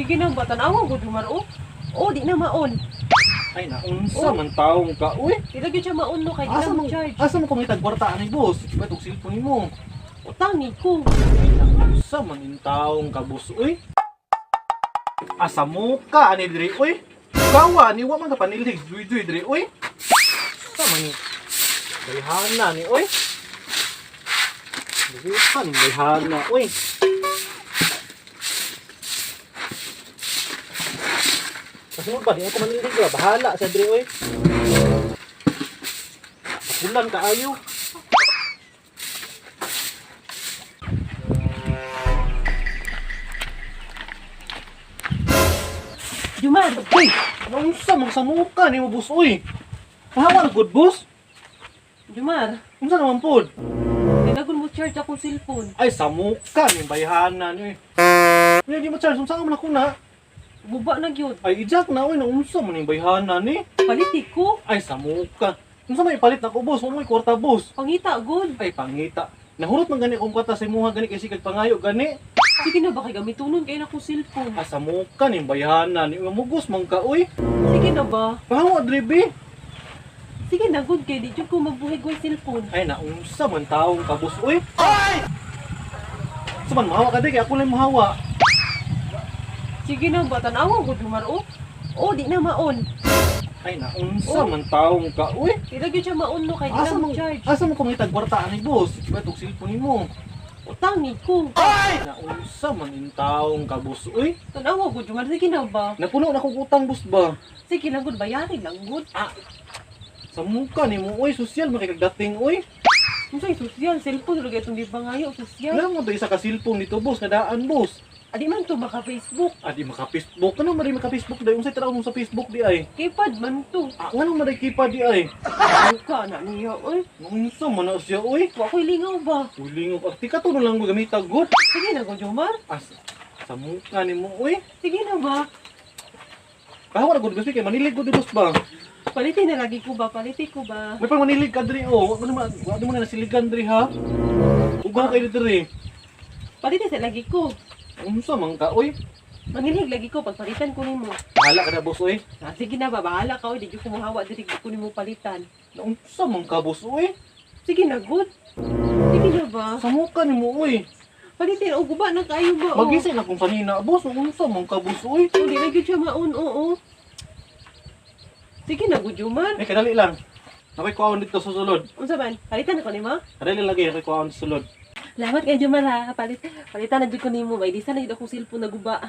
Sige na ba tanawa gud Jumar oh. Oh, di na maon. Ay naunsa Oh. man taong ka uy. Di lagi siya maon no kay di Asa na mo charge. asa mo kumitag kwarta ani boss? Ba tong cellphone mo. Utangi ko. Ay naunsa man in taong ka boss uy. Asa mo ka ani diri uy. Kawa ni wa man ka panilig duy-duy diri uy. Sa man ni Bayhana ni uy. Bukan bayhana uy. Kasunod ba, di ako manilig ba? Bahala sa diri uy. Kapulan ka ayo. Jumar, Uy! Naunsa man sa muka ni mo boss uy. Kahawa na good boss. Jumar. Unsa naman pod? Kailangan mo charge akong cellphone. Ay sa muka ni bayhana ni. Uy, di mo charge unsa man ako na. Buba na gyud. Ay ijak na uy naunsa man ni bayhana ni. Paliti ko. Ay sa muka. Unsa may palit na ko boss? Wa may kwarta boss. Pangita good. Ay pangita. Nahurot man gani kung kwarta sa imuha gani kay sigag pangayo gani. Sige na ba kay gamitunon kay na ko cellphone. Ay sa muka ni bayhana ni. Mamugos man ka uy. Sige na ba? Pahawa dribi. Sige na good kay di jud ko magbuhay ko cellphone. Ay naunsa man taong ka boss uy. Ay! Suman mahawa ka di kay ako lang mahawa. Sige na ba tanawa gud Jumar oh. Oh, di na maon. Ay, naunsa Oh. man taong ka. Uy, Di lagi siya maon no kay di asa na mo, charge. asa mo kumitag kwarta ani boss? Ba itong cellphone mo? Utangi ko. Ay, naunsa man in taong ka boss. Uy, Tanawa gud Jumar. Sige na ba? napuno na kong utang boss ba? Sige lang gud bayarin lang gud. Sa muka ni mo, uy, sosyal makikagdating, uy. Unsay social cellphone lagi itong di bangayo social. Alam mo to isa ka cellphone dito boss, nadaan boss. Adi man to maka Facebook. Ah, di maka-Facebook. Ano mari maka-Facebook dahil? Unsay tanaw mo sa Facebook di ay? Keypad man to. Ah, ano mari kipa di ay? Ka na niya oy. Naunsa man na siya, uy. Wa ko'y lingaw ba? Uling of Tika to lang mo gamita good. Sige na gud Jumar. As, sa muka ni mo, uy. Sige na ba? Kahawa na good boss, kay manilig good boss ba? Palitin na lagi ko ba? Palitin ko ba? May pang manilig ka diri oh. Wag mo naman, wag mo na nasiligan diri ha. Ugaw kay diri. Palitin sa lagi ko. Unsa man ka oy? Mangilig lagi ko pagpalitan ko nimo. Bahala ka na boss oy. Ah, sige na ba? Bahala ka oy. Di ko kumuhawa diri ko nimo palitan. Unsa man ka boss oy? Sige na good. Sige na ba? Sa muka ni mo oy. Palitin o guba na kayo ba? oh? Magising na kung sanina boss. Unsa man ka boss oy? O di na siya maun oo. Sige na good Jumar. Eh kadali lang. Nakoy kuwaon dito sa sulod. Unsa man? Palitan ako nimo? Kadali lagi nakoy kuwaon sa sulod. Salamat kay Jumar ha. Palit, palitan na dyan ko nimo. May di sana yun akong cellphone na guba.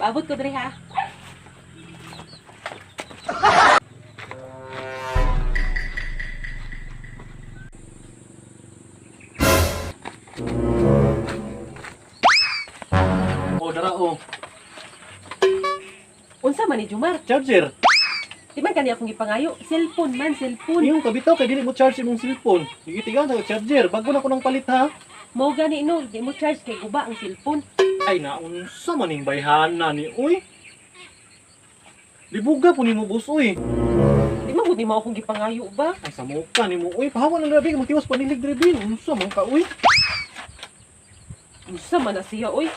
Paabot ko dre ha. Oh dara oh. Unsa man ni Jumar? Charger. Di man kani akong gipangayo. Cellphone man, cellphone. Yung kabitaw kay dili mo charge imong cellphone. Gigitigan sa charger. Bago na ko nang palit ha. Mo gani no, di mo charge kay guba ang cellphone. Ay naunsa man ning bayhana ni oy. Libuga po ni mo boss oy. Di man gud ni mo akong gipangayo ba? Ay, sa muka ni mo. Uy, pahawa ng labi. Magtiwas panilig dribil. Unsa man ka, uy. Unsa man na siya oy?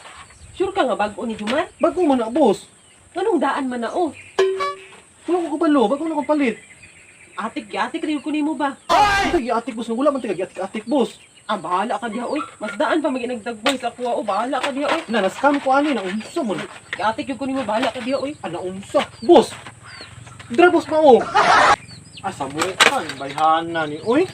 Sure ka nga bago ni Jumar? Bago man na, boss. Anong daan man na oh? Wala ko kabalo. Bago na akong palit. Atik, atik rin ko nimo ba? Ay, tagi-atik, boss. Wala man tagi-atik, boss. Ah, bahala ka diha oy. Mas daan pa magi nagdagboy sa kuha o bahala ka diha oy. Na, na-scam ko ani. Na, unsa man. Atik yung ko nimo bahala ka diha oy. Ana, unsa. Boss. Dra, boss pa, oh. Asa mo ka, yung bayhana ni, uy.